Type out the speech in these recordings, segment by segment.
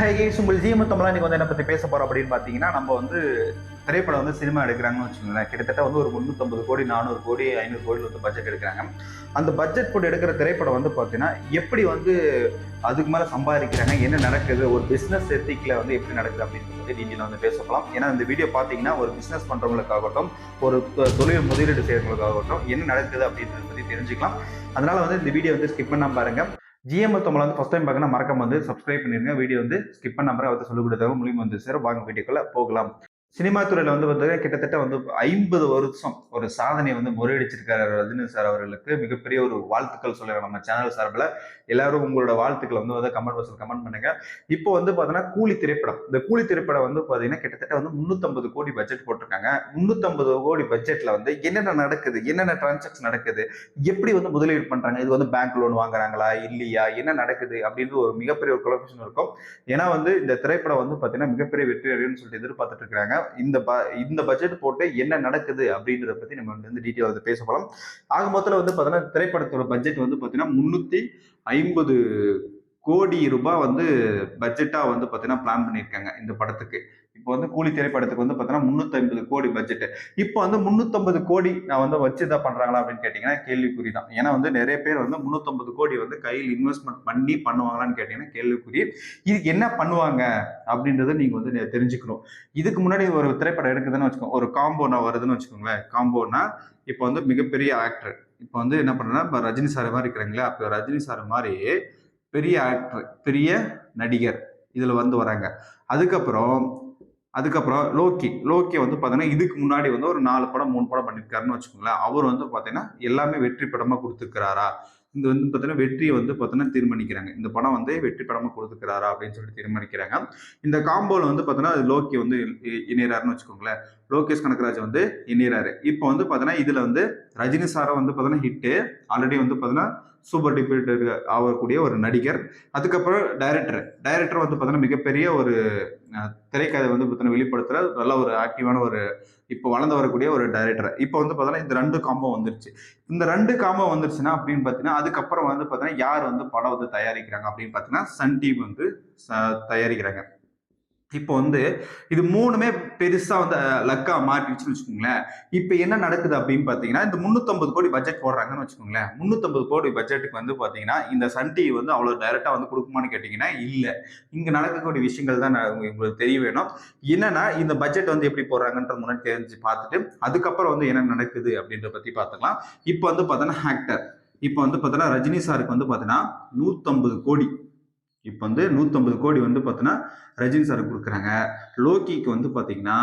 Guys ஜீமத்தம்லாம் நீங்க வந்து என்ன பற்றி பேச போகிறோம் அப்படின்னு பார்த்தீங்கன்னா நம்ம வந்து திரைப்படம் வந்து சினிமா எடுக்கிறாங்கன்னு வச்சுக்கோங்களேன். கிட்டத்தட்ட வந்து ஒரு முந்நூற்றம்பது கோடி நானூறு கோடி ஐநூறு கோடி வந்து பட்ஜெட் எடுக்கிறாங்க. அந்த பட்ஜெட் போட்டு எடுக்கிற திரைப்படம் வந்து பார்த்தீங்கன்னா எப்படி வந்து அதுக்கு மேலே சம்பாதிக்கிறாங்க என்ன நடக்குது ஒரு பிஸ்னஸ் எத்திக்கில் வந்து எப்படி நடக்குது அப்படின்னு சொல்லி டீட்டெயில் வந்து பேச போகலாம் ஏன்னா இந்த வீடியோ பார்த்தீங்கன்னா ஒரு பிஸ்னஸ் பண்ணுறவங்களுக்காகட்டும் ஒரு தொ- தொழில் முதலீடு செய்கிறவங்களுக்காகட்டும் என்ன நடக்குது அப்படின்றத பற்றி தெரிஞ்சுக்கலாம். அதனால வந்து இந்த வீடியோ வந்து ஸ்கிப் பண்ணாம பாருங்க. ஜிஎம்எஸ் தமிழ் வந்து ஃபஸ்ட் டைம் பார்க்கணும் மறக்காம வந்து சப்ஸ்கிரைப் பண்ணிருங்க. வீடியோ வந்து ஸ்கிப் பண்ண நம்பரை வந்து சொல்லிக் கொடுத்தாலும் மூலியமாக வந்து சேர வாங்க வீடியோக்குள்ளே போகலாம். சினிமா துறையில் வந்து பார்த்தீங்கன்னா கிட்டத்தட்ட வந்து ஐம்பது வருஷம் ஒரு சாதனையை வந்து முறையடிச்சிருக்காரு ரஜினி சார் அவர்களுக்கு. மிகப்பெரிய ஒரு வாழ்த்துக்கள் சொல்லுறாங்க நம்ம சேனல் சார்பில். எல்லாரும் உங்களோட வாழ்த்துக்களை வந்து வந்து கமெண்ட் பாக்ஸில் கமெண்ட் பண்ணுங்க. இப்போ வந்து பார்த்தீங்கன்னா கூலி திரைப்படம். இந்த கூலி திரைப்படம் வந்து பார்த்தீங்கன்னா கிட்டத்தட்ட வந்து முந்நூற்றம்பது கோடி பட்ஜெட் போட்டிருக்காங்க. முந்நூற்றம்பது கோடி பட்ஜெட்டில் வந்து என்னென்ன நடக்குது? என்னென்ன டிரான்சாக்ஷன் நடக்குது? எப்படி வந்து முதலீடு பண்ணுறாங்க இது வந்து பேங்க் லோன் வாங்குறாங்களா? இல்லையா? என்ன நடக்குது? அப்படின்றது ஒரு மிகப்பெரிய ஒரு குலபிஷன் இருக்கும். ஏன்னா வந்து இந்த திரைப்படம் வந்து பார்த்தீங்கன்னா மிகப்பெரிய வெற்றி அப்படின்னு சொல்லிட்டு எதிர்பார்த்துட்டு இருக்கிறாங்க. இந்த ப இந்த பட்ஜெட் போட்டு என்ன நடக்குது அப்படின்றத பத்தி நம்ம வந்து டீட்டெயில் வந்து பேச போகலாம் ஆக மொத்தத்தில் வந்து பார்த்தீங்கன்னா திரைப்படத்தோட பட்ஜெட் வந்து பார்த்தீங்கன்னா முந்நூற்றி ஐம்பது கோடி ரூபாய் வந்து பட்ஜெட்டாக வந்து பார்த்தீங்கன்னா பிளான் பண்ணியிருக்காங்க இந்த படத்துக்கு. இப்போ வந்து கூலி திரைப்படத்துக்கு வந்து பார்த்தோன்னா முந்நூற்றம்பது கோடி பட்ஜெட் இப்போ வந்து முந்நூற்றம்பது கோடி நான் வந்து வச்சு தான் பண்ணுறாங்களா அப்படின்னு கேட்டிங்கன்னா கேள்விக்குறி தான் ஏன்னா வந்து நிறைய பேர் வந்து முந்நூற்றம்பது கோடி வந்து கையில் இன்வெஸ்ட்மெண்ட் பண்ணி பண்ணுவாங்களான்னு கேட்டிங்கன்னா கேள்விக்குறி. இதுக்கு என்ன பண்ணுவாங்க அப்படின்றத நீங்கள் வந்து தெரிஞ்சுக்கணும். இதுக்கு முன்னாடி ஒரு திரைப்படம் எடுக்குதுன்னு வச்சுக்கோங்க ஒரு காம்போனா வருதுன்னு வச்சுக்கோங்களேன். காம்போனா இப்போ வந்து மிகப்பெரிய ஆக்டர் இப்போ வந்து என்ன பண்ணுறேன்னா இப்போ ரஜினி சார் மாதிரி இருக்கிறாங்களே? அப்போ ரஜினி சார் மாதிரி பெரிய ஆக்டர் பெரிய நடிகர் இதில் வந்து வராங்க. அதுக்கப்புறம் அதுக்கப்புறம் லோக்கி. லோக்கி வந்து பார்த்தீங்கன்னா இதுக்கு முன்னாடி வந்து ஒரு நாலு படம் மூணு படம் பண்ணியிருக்காருன்னு வச்சுக்கோங்களேன். அவர் வந்து பார்த்தீங்கன்னா எல்லாமே வெற்றி படமாக கொடுத்துருக்கிறாரா? இந்த வந்து பார்த்தீங்கன்னா வெற்றியை வந்து பார்த்தீங்கன்னா தீர்மானிக்கிறாங்க. இந்த படம் வந்து வெற்றி படமாக கொடுத்துருக்கிறாரா அப்படின்னு சொல்லிட்டு தீர்மானிக்கிறாங்க. இந்த காம்போவில் வந்து பார்த்தீங்கன்னா அது லோக்கி வந்து இணையிறாருன்னு இணையறாருன்னு வச்சுக்கோங்களேன். லோகேஷ் கனகராஜ் வந்து இணையறாரு. இப்போ வந்து பார்த்தீங்கன்னா இதில் வந்து ரஜினி சாரை வந்து பார்த்தீங்கன்னா ஹிட்டு ஆல்ரெடி வந்து பார்த்தீங்கன்னா சூப்பர் டிபியூட்டர் ஆகக்கூடிய ஒரு நடிகர். அதுக்கப்புறம் டைரக்டர் டைரக்டர் வந்து பார்த்தோன்னா மிகப்பெரிய ஒரு திரைக்கதை வந்து பார்த்தீங்கன்னா வெளிப்படுத்துகிற நல்ல ஒரு ஆக்டிவான ஒரு இப்போ வளர்ந்து வரக்கூடிய ஒரு டைரக்டர் இப்போ வந்து பார்த்தோன்னா இந்த ரெண்டு காம்போ வந்துருச்சு. இந்த ரெண்டு காம்போ வந்துருச்சுன்னா அப்படின்னு பார்த்தீங்கன்னா அதுக்கப்புறம் வந்து பார்த்தீங்கன்னா யார் வந்து படம் வந்து தயாரிக்கிறாங்க அப்படின்னு பார்த்தீங்கன்னா சன் டிவி வந்து ச- தயாரிக்கிறாங்க. இப்போ வந்து இது மூணுமே பெருசா வந்து லக்கா மாட்டிடுச்சுன்னு வச்சுக்கோங்களேன். இப்போ என்ன நடக்குது அப்படின்னு பார்த்தீங்கன்னா இந்த முந்நூற்றம்பது கோடி பட்ஜெட் போடுறாங்கன்னு வச்சுக்கோங்களேன். முன்னூத்தம்பது கோடி பட்ஜெட்டுக்கு வந்து பார்த்தீங்கன்னா இந்த சன் டிவி வந்து அவ்வளோ டைரக்டா வந்து கொடுக்குமான்னு கேட்டீங்கன்னா இல்லை. இங்கே நடக்கக்கூடிய விஷயங்கள் தான் நான் உங்களுக்கு தெரிய வேணும். என்னன்னா இந்த பட்ஜெட் வந்து எப்படி போடுறாங்கன்ற முன்னாடி தெரிஞ்சு பார்த்துட்டு அதுக்கப்புறம் வந்து என்ன நடக்குது அப்படின்றத பற்றி பார்த்துக்கலாம். இப்போ வந்து பார்த்தோன்னா ஆக்டர் இப்போ வந்து பார்த்தோன்னா ரஜினி சாருக்கு வந்து பார்த்தீங்கன்னா நூற்றம்பது கோடி. இப்போ வந்து நூற்றம்பது கோடி வந்து பார்த்தீங்கன்னா ரஜினி சார் கொடுக்குறாங்க. லோக்கிக்கு வந்து பார்த்தீங்கன்னா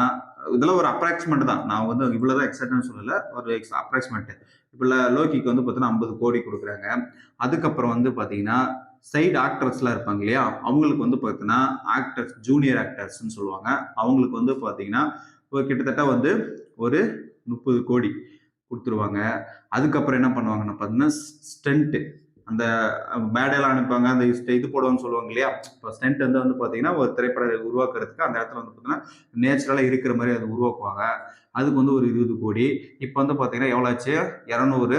இதெல்லாம் ஒரு அப்ராக்சிமேட் தான். நான் வந்து இவ்வளோ தான் எக்ஸாக்ட்னு சொல்லலை. ஒரு எக்ஸ் அப்ராக்சிமேட் இப்போ லோக்கிக்கு வந்து பார்த்தீங்கன்னா ஐம்பது கோடி கொடுக்குறாங்க. அதுக்கப்புறம் வந்து பார்த்தீங்கன்னா சைடு ஆக்டர்ஸ்லாம் இருப்பாங்க இல்லையா? அவங்களுக்கு வந்து பார்த்தீங்கன்னா ஆக்டர்ஸ் ஜூனியர் ஆக்டர்ஸ்ன்னு சொல்லுவாங்க. அவங்களுக்கு வந்து பார்த்தீங்கன்னா ஒரு கிட்டத்தட்ட வந்து ஒரு முப்பது கோடி கொடுத்துருவாங்க. அதுக்கப்புறம் என்ன பண்ணுவாங்கன்னா பார்த்தீங்கன்னா ஸ்டென்ட்டு அந்த மேடையெல்லாம் அனுப்புவாங்க. அந்த இது போடுவாங்கன்னு சொல்லுவாங்க இல்லையா? இப்போ ஸ்டென்ட் வந்து வந்து பார்த்தீங்கன்னா ஒரு திரைப்பட உருவாக்குறதுக்கு அந்த இடத்துல வந்து பார்த்தீங்கன்னா நேச்சுரலாக இருக்கிற மாதிரி அதை உருவாக்குவாங்க. அதுக்கு வந்து ஒரு இருபது கோடி. இப்போ வந்து பார்த்தீங்கன்னா எவ்வளோ ஆச்சு? இரநூறு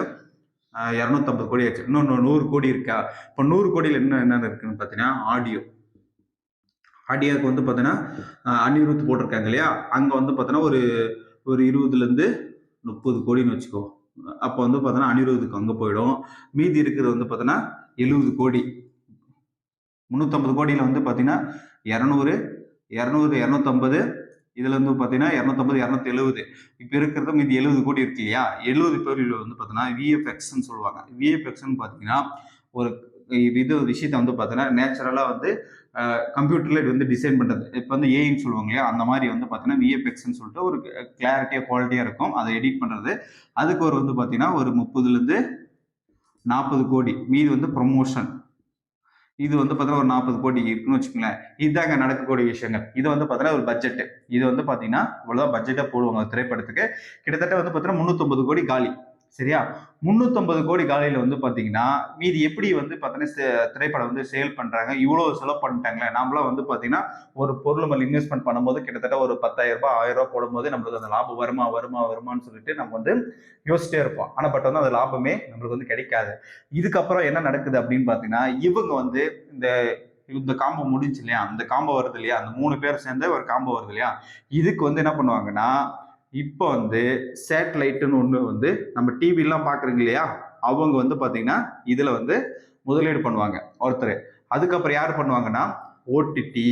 இரநூத்தம்பது கோடி ஆச்சு. இன்னும் நூறு கோடி இருக்கா? இப்போ நூறு கோடியில் என்ன என்னென்ன இருக்குன்னு பார்த்தீங்கன்னா ஆடியோ ஆடியோக்கு வந்து பார்த்தீங்கன்னா அஹ், போட்டிருக்காங்க இல்லையா? அங்கே வந்து பார்த்தீங்கன்னா ஒரு ஒரு இருபதுலேருந்து முப்பது கோடின்னு வச்சுக்கோ. அப்போ வந்து பார்த்தோன்னா அனிருத்துக்கு அங்கே போயிடும். மீதி இருக்கிறது வந்து பார்த்தோன்னா எழுபது கோடி. முந்நூற்றம்பது கோடியில் வந்து பார்த்தீங்கன்னா இரநூறு இரநூறு இரநூத்தம்பது இதில் வந்து பார்த்தீங்கன்னா இரநூத்தம்பது இரநூத்தி எழுபது இப்போ இருக்கிறது மீதி எழுபது கோடி இருக்கு இல்லையா? எழுபது பேரில் வந்து பார்த்தீங்கன்னா விஎஃப்எக்ஸ்ன்னு சொல்லுவாங்க. விஎஃப்எக்ஸ்ன்னு பார்த்தீங்கன்னா ஒரு இது ஒரு விஷயத்தை வந்து பார்த்தீங்கன்னா நேச்சுரலாக வந்து கம்ப்யூட்டரில் இது வந்து டிசைன் பண்ணுறது இப்போ வந்து ஏஐன்னு சொல்லுவாங்க இல்லையா? அந்த மாதிரி வந்து பார்த்தீங்கன்னா விஎஃப்எக்ஸ்னு சொல்லிட்டு ஒரு கிளாரிட்டியாக குவாலிட்டியாக இருக்கும். அதை எடிட் பண்ணுறது அதுக்கு ஒரு வந்து பார்த்தீங்கன்னா ஒரு முப்பதுலேருந்து நாற்பது கோடி. மீதி வந்து ப்ரொமோஷன் இது வந்து பார்த்தீங்கன்னா ஒரு நாற்பது கோடி இருக்குன்னு வச்சுக்கோங்களேன். இதுதாங்க நடக்கக்கூடிய விஷயங்கள். இது வந்து பார்த்தீங்கன்னா ஒரு பட்ஜெட் இது வந்து பார்த்தீங்கன்னா இவ்வளோதான் பட்ஜெட்டாக போடுவாங்க திரைப்படத்துக்கு. கிட்டத்தட்ட வந்து பார்த்தீங்கன்னா முந்நூற்றம்பது கோடி காலி. சரியா? முந்நூற்றம்பது கோடி காலையில் வந்து பார்த்தீங்கன்னா மீதி எப்படி வந்து பார்த்தீங்கன்னா சே- திரைப்படம் வந்து சேல் பண்ணுறாங்க இவ்வளோ செலவு பண்ணிட்டாங்களே நாமளாம் வந்து பார்த்தீங்கன்னா ஒரு பொருள் நம்ம இன்வெஸ்ட்மெண்ட் பண்ணும்போது கிட்டத்தட்ட ஒரு பத்தாயிரம் ரூபாய் ஆயிரம் ரூபாய் போடும்போது நம்மளுக்கு அந்த லாபம் வருமா வருமா வருமான்னு சொல்லிட்டு நம்ம வந்து யோசிச்சிட்டே இருப்போம். ஆனால் பட் வந்து அந்த லாபமே நம்மளுக்கு வந்து கிடைக்காது. இதுக்கப்புறம் என்ன நடக்குது அப்படின்னு பார்த்தீங்கன்னா இவங்க வந்து இந்த இந்த காம்போ முடிஞ்சு இல்லையா? அந்த காம்போ வருது இல்லையா? அந்த மூணு பேர் சேர்ந்து ஒரு காம்போ வருது இல்லையா? இதுக்கு வந்து என்ன பண்ணுவாங்கன்னா இப்போ வந்து சேட்டலைட்டுன்னு ஒன்று வந்து நம்ம டிவிலாம் பார்க்குறீங்க இல்லையா அவங்க வந்து பார்த்தீங்கன்னா இதில் வந்து முதலீடு பண்ணுவாங்க ஒருத்தர். அதுக்கப்புறம் யார் பண்ணுவாங்கன்னா ஓடிடி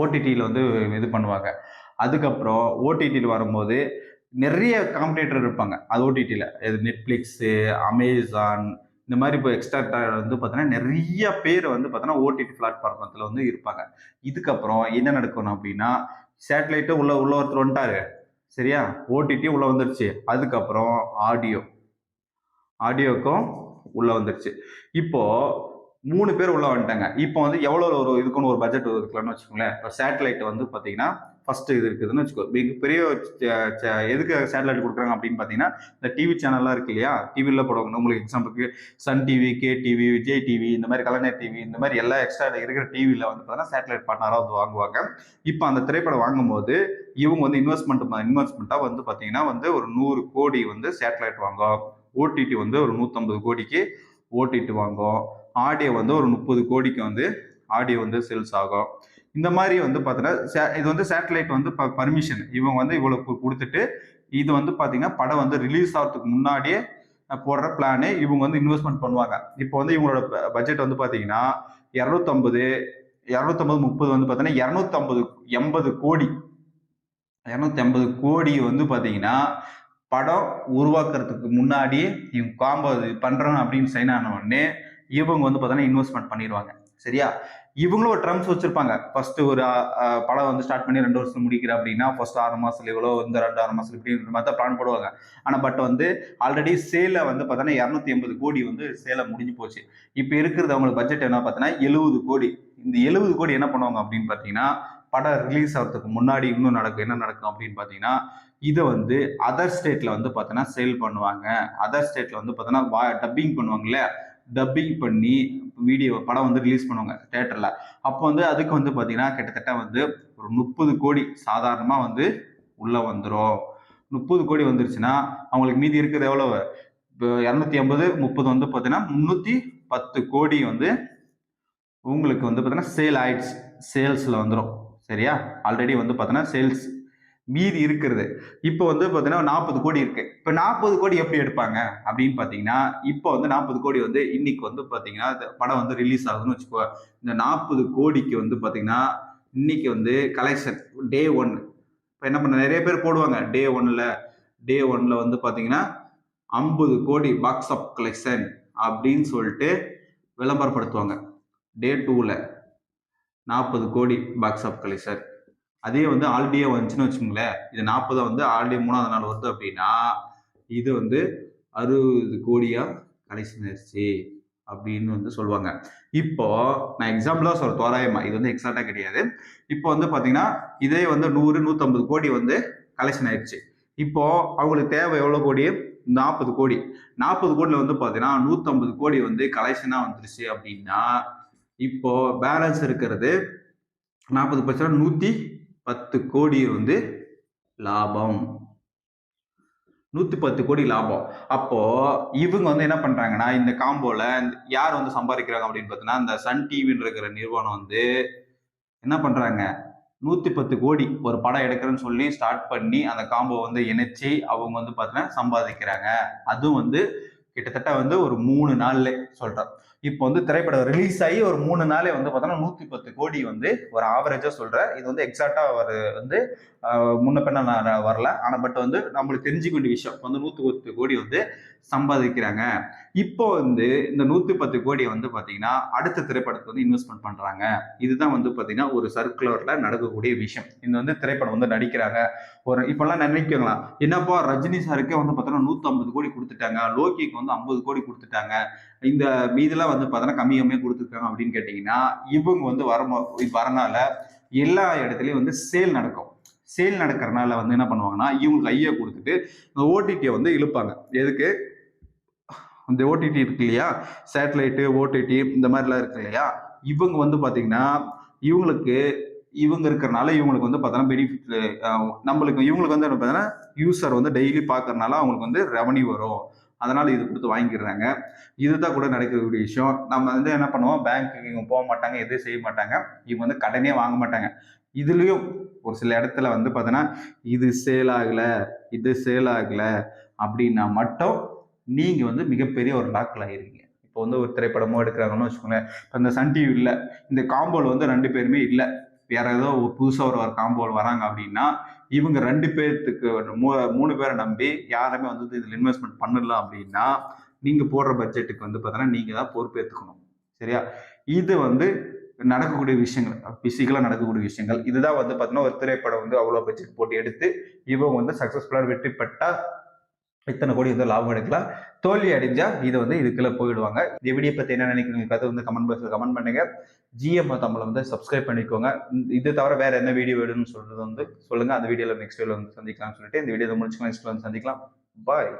ஓடிடியில் வந்து இது பண்ணுவாங்க. அதுக்கப்புறம் ஓடிடியில் வரும்போது நிறைய காம்படிட்டர் இருப்பாங்க. அது ஓடிடியில் இது நெட்ஃப்ளிக்ஸு அமேசான் இந்த மாதிரி இப்போ எக்ஸ்ட்ரா வந்து பார்த்தீங்கன்னா நிறைய பேர் வந்து பார்த்தீங்கன்னா ஓடிடி பிளாட்ஃபார்மத்தில் வந்து இருப்பாங்க. இதுக்கப்புறம் என்ன நடக்கணும் அப்படின்னா சேட்டலைட்டு உள்ள உள்ள ஒருத்தர் வந்துட்டாரு. சரியா? ஓடிடி உள்ள வந்துருச்சு. அதுக்கப்புறம் ஆடியோ ஆடியோக்கும் உள்ள வந்துருச்சு. இப்போ மூணு பேர் உள்ள வந்துட்டாங்க. இப்போ வந்து எவ்வளோ ஒரு இதுக்குன்னு ஒரு பட்ஜெட் இருக்கலாம்னு வச்சுக்கோங்களேன். இப்போ சேட்டலைட் வந்து பார்த்தீங்கன்னா ஃபர்ஸ்ட் இது இருக்குதுன்னு வச்சுக்கோ பெரிய ச- ச- எதுக்கு சேட்டலைட் கொடுக்குறாங்க அப்படின்னு பார்த்தீங்கன்னா இந்த டிவி சேனல்லாம் இருக்கு இல்லையா? டிவியில் போடுவாங்க உங்களுக்கு எக்ஸாம்பிளுக்கு Sun TV K TV Vijay TV இந்த மாதிரி கலைஞர் டிவி இந்த மாதிரி எல்லா எக்ஸ்ட்ரா இருக்கிற டிவியில் வந்து பார்த்தீங்கன்னா சேட்டலைட் பார்ட்னராக வந்து வாங்குவாங்க. இப்போ அந்த திரைப்படம் வாங்கும்போது இவங்க வந்து இன்வெஸ்ட்மெண்ட் இன்வெஸ்ட்மெண்ட்டாக வந்து பார்த்தீங்கன்னா வந்து ஒரு நூறு கோடி வந்து சேட்டலைட் வாங்குவோம் ஓடிடி வந்து ஒரு நூற்றம்பது கோடிக்கு ஓட்டிட்டு வாங்கும் ஆடியோ வந்து ஒரு முப்பது கோடிக்கு வந்து ஆடியோ வந்து சேல்ஸ் ஆகும். இந்த மாதிரி வந்து பார்த்தீங்கன்னா இது வந்து சேட்டலைட் வந்து பர்மிஷன். இவங்க வந்து இவ்வளவு கொடுத்துட்டு இது வந்து பார்த்தீங்கன்னா படம் வந்து ரிலீஸ் ஆகிறதுக்கு முன்னாடியே போடுற பிளானு இவங்க வந்து இன்வெஸ்ட்மெண்ட் பண்ணுவாங்க. இப்போ வந்து இவங்களோட பட்ஜெட் வந்து பார்த்தீங்கன்னா இரநூத்தம்பது இரநூத்தம்பது முப்பது வந்து பார்த்தீங்கன்னா இரநூத்தம்பது எண்பது கோடி. இரநூத்தி ஐம்பது கோடி வந்து பார்த்தீங்கன்னா படம் உருவாக்குறதுக்கு முன்னாடி இவங்க காம்போ இது பண்ணுறோம் அப்படின்னு சைன் ஆன உடனே இவங்க வந்து பார்த்தோன்னா இன்வெஸ்ட்மெண்ட் பண்ணிடுவாங்க. சரியா? இவங்களும் ஒரு ட்ரம்ஸ் வச்சிருப்பாங்க. ஃபர்ஸ்ட் ஒரு படம் வந்து ஸ்டார்ட் பண்ணி ரெண்டு வருஷம் முடிக்கிற அப்படின்னா ஃபர்ஸ்ட் ஆறு மாசத்துல இவ்வளோ இந்த ரெண்டு ஆறு மாசத்துல இப்படின்ற மாதிரி தான் பிளான் போடுவாங்க. ஆனால் பட் வந்து ஆல்ரெடி சேல வந்து பார்த்தோன்னா இரநூத்தி எண்பது கோடி வந்து சேலை முடிஞ்சு போச்சு. இப்போ இருக்கிறது அவங்களுக்கு பட்ஜெட் என்ன பார்த்தோன்னா எழுபது கோடி. இந்த எழுபது கோடி என்ன பண்ணுவாங்க அப்படின்னு பார்த்தீங்கன்னா படம் ரிலீஸ் ஆகிறதுக்கு முன்னாடி இன்னும் நடக்கும் என்ன நடக்கும் அப்படின்னு பார்த்தீங்கன்னா இதை வந்து அதர் ஸ்டேட்டில் வந்து பார்த்தீங்கன்னா சேல் பண்ணுவாங்க. அதர் ஸ்டேட்டில் வந்து பார்த்தீங்கன்னா டப்பிங் பண்ணுவாங்கல்ல? டப்பிங் பண்ணி வீடியோ படம் வந்து ரிலீஸ் பண்ணுவாங்க தேட்டரில் அப்போ வந்து அதுக்கு வந்து பார்த்தீங்கன்னா கிட்டத்தட்ட வந்து ஒரு முப்பது கோடி சாதாரணமாக வந்து உள்ளே வந்துடும் முப்பது கோடி வந்துருச்சுன்னா அவங்களுக்கு மீதி இருக்கிறது எவ்வளோ இப்போ இரநூத்தி ஐம்பது முப்பது வந்து பார்த்தீங்கன்னா முந்நூற்றி பத்து கோடி வந்து உங்களுக்கு வந்து பார்த்தீங்கன்னா சேல் ஆயிடுச்சு. சேல்ஸில் வந்துடும் சரியா? ஆல்ரெடி வந்து பார்த்தீங்கன்னா சேல்ஸ் மீதி இருக்கிறது. இப்போ வந்து பார்த்தீங்கன்னா நாற்பது கோடி இருக்கு. இப்போ நாற்பது கோடி எப்படி எடுப்பாங்க? அப்படின்னு பார்த்தீங்கன்னா இப்போ வந்து நாற்பது கோடி வந்து இன்னைக்கு வந்து பார்த்தீங்கன்னா இந்த படம் வந்து ரிலீஸ் ஆகுதுன்னு வச்சுக்கோ இந்த நாற்பது கோடிக்கு வந்து பார்த்தீங்கன்னா இன்னைக்கு வந்து கலெக்ஷன் டே ஒன் இப்போ என்ன பண்ண நிறைய பேர் போடுவாங்க. டே ஒன்ல டே ஒன்ல வந்து பார்த்தீங்கன்னா ஐம்பது கோடி பாக்ஸ் ஆஃப் கலெக்ஷன் அப்படின்னு சொல்லிட்டு விளம்பரப்படுத்துவாங்க. டே டூவில் நாற்பது கோடி பாக்ஸ் ஆஃப் கலெக்ஷன் அதே வந்து ஆல்ரெடியே வந்துச்சுன்னு வச்சுக்கோங்களேன். இது நாற்பதா வந்து ஆல்ரெடி மூணாவது நாள் வருது அப்படின்னா இது வந்து அறுபது கோடியா கலெக்ஷன் ஆயிடுச்சு அப்படின்னு வந்து சொல்லுவாங்க. இப்போ நான் எக்ஸாம்பிளாக சொல்ற தோராயமா. இது வந்து எக்ஸாக்டா கிடையாது. இப்போ வந்து பாத்தீங்கன்னா இதே வந்து நூறு நூத்தம்பது கோடி வந்து கலெக்ஷன் ஆயிடுச்சு இப்போ அவங்களுக்கு தேவை எவ்வளவு கோடி? நாற்பது கோடி. நாற்பது கோடியில் வந்து பார்த்தீங்கன்னா நூற்றம்பது கோடி வந்து கலெக்ஷனாக வந்துருச்சு அப்படின்னா இப்போ பேலன்ஸ் இருக்கிறது நாற்பது பர்சன்ட் நூற்றி பத்து கோடி வந்து லாபம். நூற்றி பத்து கோடி லாபம். அப்போ இவங்க வந்து என்ன பண்ணுறாங்கன்னா இந்த காம்போல யார் வந்து சம்பாதிக்கிறாங்க அப்படின்னு பார்த்தீங்கன்னா இந்த சன் டிவின்னு இருக்கிற நிறுவனம் வந்து என்ன பண்ணுறாங்க நூற்றி பத்து கோடி ஒரு படம் எடுக்கிறேன்னு சொல்லி ஸ்டார்ட் பண்ணி அந்த காம்போ வந்து இணைச்சி அவங்க வந்து பார்த்தீங்கன்னா சம்பாதிக்கிறாங்க. அதுவும் வந்து கிட்டத்தட்ட வந்து ஒரு மூணு நாள்ல சொல்றேன். இப்போ வந்து திரைப்படம் ரிலீஸ் ஆகி ஒரு மூணு நாளே வந்து பார்த்தோன்னா நூத்தி பத்து கோடி வந்து ஒரு ஆவரேஜா சொல்றேன் இது வந்து எக்ஸாக்டா அவர் வந்து முன்ன பின்ன நான் வரல. ஆனா பட் வந்து நம்மளுக்கு தெரிஞ்சுக்க வேண்டிய விஷயம். வந்து நூத்தி பத்து கோடி வந்து சம்பாதிக்கிறாங்க. இப்போ வந்து இந்த நூத்தி பத்து கோடியை வந்து பாத்தீங்கன்னா அடுத்த திரைப்படத்தை வந்து இன்வெஸ்ட்மெண்ட் பண்றாங்க. இதுதான் வந்து பாத்தீங்கன்னா ஒரு சர்க்குலர்ல நடக்கக்கூடிய விஷயம். இந்த வந்து திரைப்படம் வந்து நடிக்கிறாங்க. ஒரு இப்பெல்லாம் நினைக்கங்களா என்னப்பா ரஜினி சாருக்கே வந்து பார்த்தோன்னா நூற்றம்பது கோடி கொடுத்துட்டாங்க. லோகிக்கு வந்து ஐம்பது கோடி கொடுத்துட்டாங்க. இந்த மீதெல்லாம் வந்து பார்த்தோன்னா கம்மி கம்மியாக கொடுத்துருக்காங்க அப்படின்னு கேட்டிங்கன்னா இவங்க வந்து வர வரனால எல்லா இடத்துலையும் வந்து சேல் நடக்கும். சேல் நடக்கிறனால வந்து என்ன பண்ணுவாங்கன்னா இவங்க கையை கொடுத்துட்டு இந்த ஓடிடியை வந்து இழுப்பாங்க. எதுக்கு? இந்த ஓடிடி இருக்கு இல்லையா? சேட்டலைட்டு ஓடிடி இந்த மாதிரிலாம் இருக்கு இல்லையா? இவங்க வந்து பார்த்தீங்கன்னா இவங்களுக்கு இவங்க இருக்கிறனால இவங்களுக்கு வந்து பார்த்தோன்னா பெனிஃபிட் நம்மளுக்கு இவங்களுக்கு வந்து என்ன பார்த்தீங்கன்னா யூசர் வந்து டெய்லி பார்க்கறனால அவங்களுக்கு வந்து ரெவன்யூ வரும். அதனால் இது கொடுத்து வாங்கிடுறாங்க. இதுதான் கூட நடக்கக்கூடிய விஷயம். நம்ம வந்து என்ன பண்ணுவோம்? பேங்க்குக்கு இவங்க போக மாட்டாங்க எதுவும் செய்ய மாட்டாங்க. இவங்க வந்து கடனே வாங்க மாட்டாங்க. இதுலேயும் ஒரு சில இடத்துல வந்து பார்த்தோன்னா இது சேல் ஆகலை இது சேல் ஆகலை அப்படின்னா மட்டும் நீங்கள் வந்து மிகப்பெரிய ஒரு லாக்கில் ஆகிருக்கீங்க இப்போ வந்து ஒரு திரைப்படமோ எடுக்கிறாங்கன்னு வச்சுக்கோங்களேன். இப்போ இந்த சன் டிவி இல்லை. இந்த காம்போல் வந்து ரெண்டு பேருமே இல்லை. வேற ஏதோ புதுசாக ஒரு ஒரு காம்போல் வராங்க அப்படின்னா இவங்க ரெண்டு பேர்த்துக்கு மூ மூணு பேரை நம்பி யாருமே வந்து இதில் இன்வெஸ்ட்மெண்ட் பண்ணலாம் அப்படின்னா நீங்கள் போடுற பட்ஜெட்டுக்கு வந்து பார்த்தோன்னா நீங்கள் தான் பொறுப்பேற்றுக்கணும் சரியா? இது வந்து நடக்கக்கூடிய விஷயங்கள் பிசிக்கலாக நடக்கக்கூடிய விஷயங்கள். இதுதான் வந்து பார்த்தீங்கன்னா ஒரு திரைப்படம் வந்து அவ்வளோ பட்ஜெட் போட்டு எடுத்து இவங்க வந்து சக்ஸஸ்ஃபுல்லாக வெற்றி பெற்றால் இத்தனை கோடி வந்து லாபம் எடுக்கலாம். தோல்வி அடைஞ்சா இது வந்து இதுக்குள்ள போயிடுவாங்க. இந்த வீடியோ பற்றி என்ன நினைக்கிறீங்க? கதை வந்து கமெண்ட் பாக்ஸில் கமெண்ட் பண்ணுங்க. ஜிஎம் தமிழை வந்து சப்ஸ்கிரைப் பண்ணிக்கோங்க. இது தவிர வேற என்ன வீடியோ வேணும்னு சொல்றது வந்து சொல்லுங்க. அந்த வீடியோவில் நெக்ஸ்ட் வீடியோவில் வந்து சந்திக்கலாம்னு சொல்லிட்டு இந்த வீடியோ முடிச்சுக்கலாம் நெக்ஸ்ட் வந்து சந்திக்கலாம். பாய்